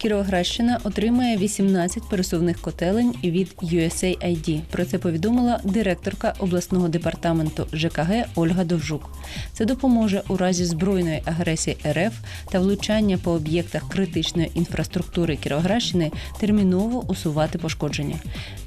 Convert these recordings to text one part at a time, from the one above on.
Кіровоградщина отримає 18 пересувних котелень від USAID. Про це повідомила директорка обласного департаменту ЖКГ Ольга Довжук. Це допоможе у разі збройної агресії РФ та влучання по об'єктах критичної інфраструктури Кіровоградщини терміново усувати пошкодження.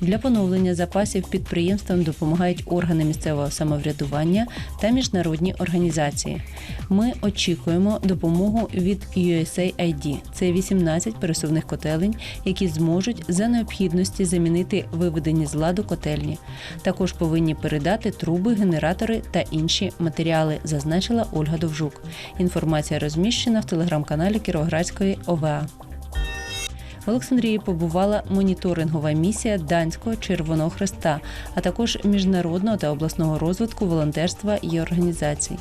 Для поновлення запасів підприємствам допомагають органи місцевого самоврядування та міжнародні організації. Ми очікуємо допомогу від USAID. Це 18 пересувних котелень, які зможуть за необхідності замінити виведені з ладу котельні. Також повинні передати труби, генератори та інші матеріали, зазначила Ольга Довжук. Інформація розміщена в телеграм-каналі Кіровоградської ОВА. В Олександрії побувала моніторингова місія Данського Червоного Хреста, а також міжнародного та обласного розвитку волонтерства і організацій.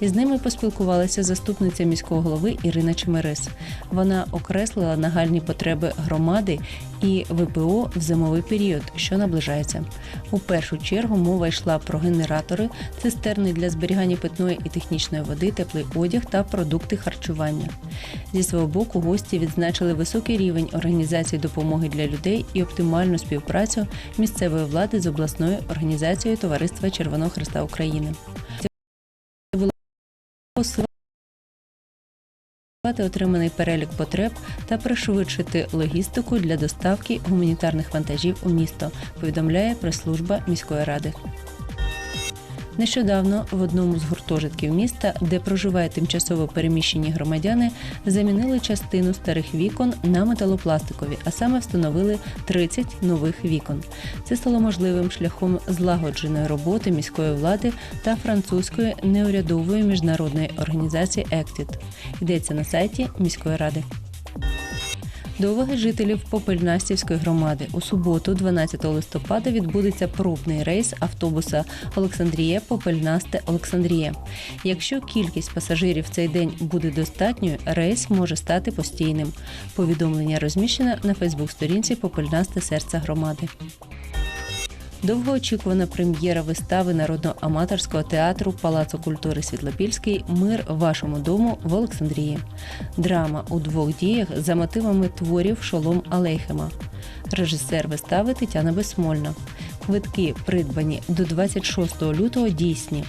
Із ними поспілкувалася заступниця міського голови Ірина Чемерис. Вона окреслила нагальні потреби громади і ВПО в зимовий період, що наближається. У першу чергу мова йшла про генератори, цистерни для зберігання питної і технічної води, теплий одяг та продукти харчування. Зі свого боку гості відзначили високий рівень організації допомоги для людей і оптимальну співпрацю місцевої влади з обласною організацією Товариства Червоного Христа України. Посилати отриманий перелік потреб та пришвидшити логістику для доставки гуманітарних вантажів у місто, повідомляє прес-служба міської ради. Нещодавно в одному з гуртожитків міста, де проживають тимчасово переміщені громадяни, замінили частину старих вікон на металопластикові, а саме встановили 30 нових вікон. Це стало можливим шляхом злагодженої роботи міської влади та французької неурядової міжнародної організації «Ектід». Йдеться на сайті міської ради. До уваги жителів Попельнастівської громади у суботу, 12 листопада, відбудеться пробний рейс автобуса Олександрія Попельнасте Олександрія. Якщо кількість пасажирів в цей день буде достатньою, рейс може стати постійним. Повідомлення розміщено на Фейсбук-сторінці Попельнасте серце громади. Довгоочікувана прем'єра вистави народно-аматорського театру Палацу культури Світлопільський Мир вашому дому в Олександрії. Драма у двох діях за мотивами творів Шолом Алейхема. Режисер вистави Тетяна Безсмольна. Квитки придбані до 26 лютого дійсні.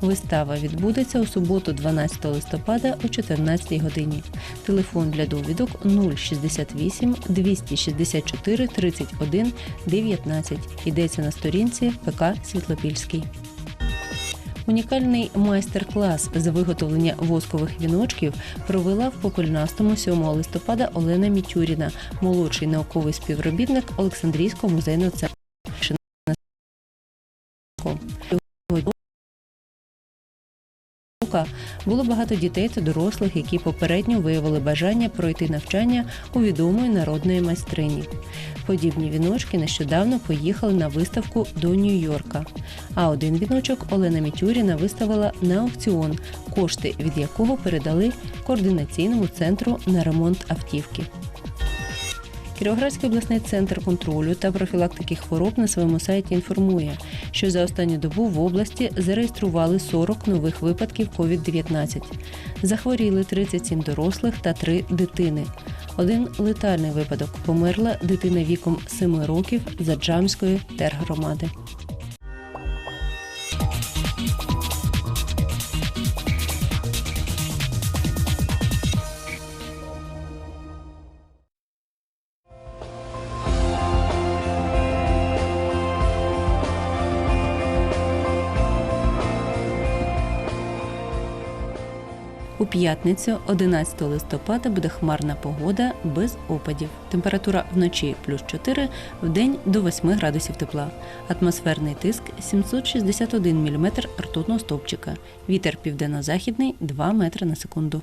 Вистава відбудеться у суботу, 12 листопада о 14 годині. Телефон для довідок 068 264 31 19. Йдеться на сторінці ПК Світлопільський. Унікальний майстер-клас з виготовлення воскових віночків провела в Попельнастому 7 листопада Олена Мітюріна, молодший науковий співробітник Олександрійського музейного центру. Було багато дітей та дорослих, які попередньо виявили бажання пройти навчання у відомої народної майстрині. Подібні віночки нещодавно поїхали на виставку до Нью-Йорка. А один віночок Олена Мітюріна виставила на аукціон, кошти від якого передали координаційному центру на ремонт автівки. Кіровоградський обласний центр контролю та профілактики хвороб на своєму сайті інформує, що за останню добу в області зареєстрували 40 нових випадків COVID-19. Захворіли 37 дорослих та 3 дитини. Один летальний випадок померла дитина віком 7 років за Джамської тергромади. У п'ятницю, 11 листопада, буде хмарна погода без опадів. Температура вночі плюс 4, в день до 8 градусів тепла. Атмосферний тиск 761 мм ртутного стовпчика. Вітер південно-західний 2 метри на секунду.